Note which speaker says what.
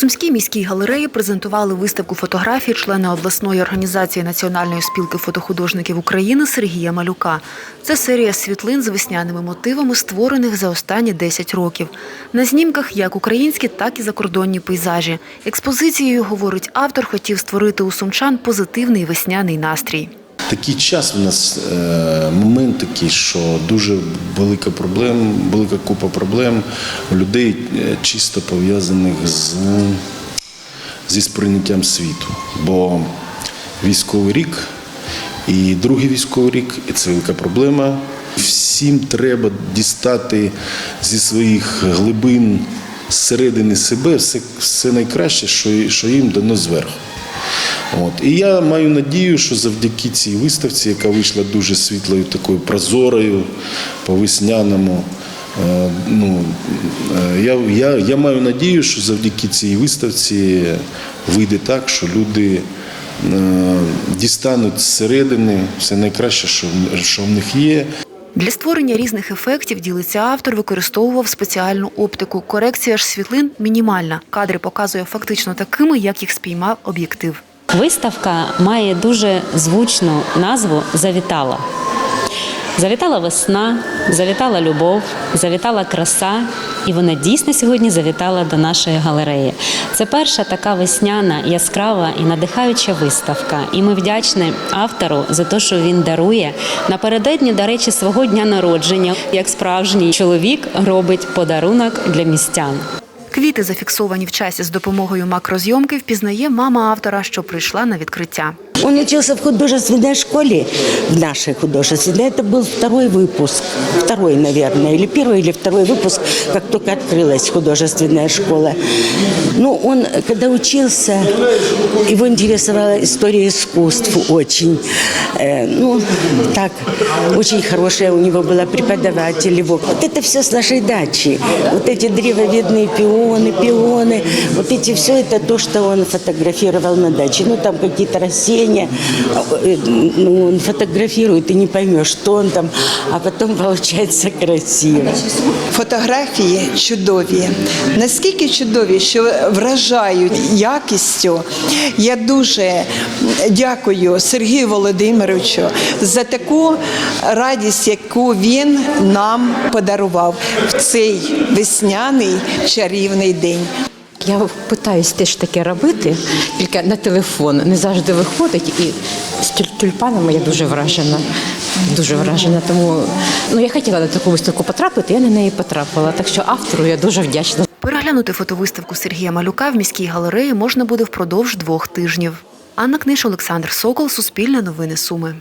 Speaker 1: Сумській міській галереї презентували виставку фотографій члена обласної організації Національної спілки фотохудожників України Сергія Малюка. Це серія світлин з весняними мотивами, створених за останні 10 років. На знімках як українські, так і закордонні пейзажі. Експозицією, говорить автор, хотів створити у сумчан позитивний весняний настрій.
Speaker 2: Такий час у нас е, момент такий, що дуже велика проблем, велика купа проблем у людей е, чисто пов'язаних з, зі сприйняттям світу. Бо військовий рік і другий військовий рік, і це велика проблема. Всім треба дістати зі своїх глибин зсередини себе все, все найкраще, що, що їм дано зверху. От. І я маю надію, що завдяки цій виставці, яка вийшла дуже світлою, такою прозорою, по весняному. е, Ну, е, я, я, я маю надію, що завдяки цій виставці вийде так, що люди е, дістануть зсередини все найкраще, що, що в них є.
Speaker 1: Для створення різних ефектів, ділиться автор, використовував спеціальну оптику. Корекція ж світлин мінімальна. Кадри показує фактично такими, як їх спіймав об'єктив.
Speaker 3: Виставка має дуже звучну назву Завітала. Завітала весна, завітала любов, завітала краса, і вона дійсно сьогодні завітала до нашої галереї. Це перша така весняна, яскрава і надихаюча виставка. І ми вдячні автору за те, що він дарує напередодні, до речі, свого дня народження, як справжній чоловік робить подарунок для містян.
Speaker 1: Квіти, зафіксовані в часі з допомогою макрозйомки, впізнає мама автора, що прийшла на відкриття.
Speaker 4: Он учился в художественной школе, в нашей художественной. Это был второй выпуск, второй, наверное, или первый, или второй выпуск, как только открылась художественная школа. Ну, он, когда учился, его интересовала история искусств очень. Э, ну, так, очень хорошая у него была преподаватель его. Вот это все с нашей дачи. Вот эти древовидные пионы, пионы, вот эти все это то, что он фотографировал на даче. Ну, там какие-то растения, э, ну, он фотографирует, и не поймешь, что он там, а потом получается красиво.
Speaker 5: Фотографії чудові, наскільки чудові, що вражають якістю. Я дуже дякую Сергію Володимировичу за таку радість, яку він нам подарував в цей весняний чарівний день.
Speaker 6: Я питаюсь теж таке робити, тільки на телефон не завжди виходить. І з тюль- тюльпанами я дуже вражена. Дуже вражена. Тому ну я хотіла на таку виставку потрапити, я на неї потрапила. Так що автору я дуже вдячна.
Speaker 1: Переглянути фотовиставку Сергія Малюка в міській галереї можна буде впродовж двох тижнів. Анна Книж, Олександр Сокол, Суспільне новини Суми.